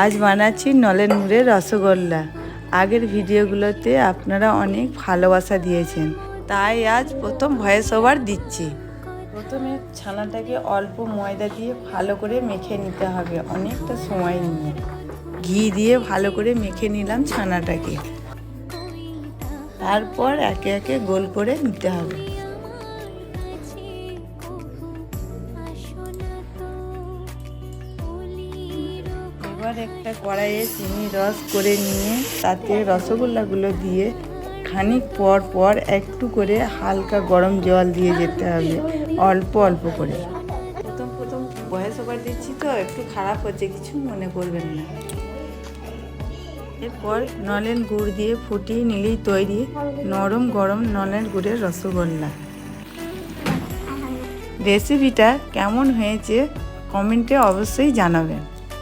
আজ বানাচ্ছি নলেন গুড়ের রসগোল্লা। আগের ভিডিওগুলোতে আপনারা অনেক ভালোবাসা দিয়েছেন। তাই আজ প্রথম ভয়েস ওভার দিচ্ছি। প্রথমে ছানাটাকে অল্প ময়দা দিয়ে ভালো করে মেখে নিতে হবে, অনেকটা সময় নিয়ে। ঘি দিয়ে ভালো করে মেখে নিলাম ছানাটাকে। তারপর একে একে গোল করে নিতে হবে। এবার একটা কড়াইয়ে চিনি রস করে নিয়ে তাতে রসগোল্লাগুলো দিয়ে খানিক পর পর একটু করে হালকা গরম জল দিয়ে যেতে হবে অল্প অল্প করে। প্রথম প্রথম বয়স ওভার দিচ্ছি তো একটু খারাপ হচ্ছে কিছু মনে করবেন না। এরপর নলেন গুড় দিয়ে ফুটিয়ে নিলেই তৈরি নরম গরম নলেন গুড়ের রসগোল্লা। রেসিপিটা কেমন হয়েছে কমেন্টে অবশ্যই জানাবেন।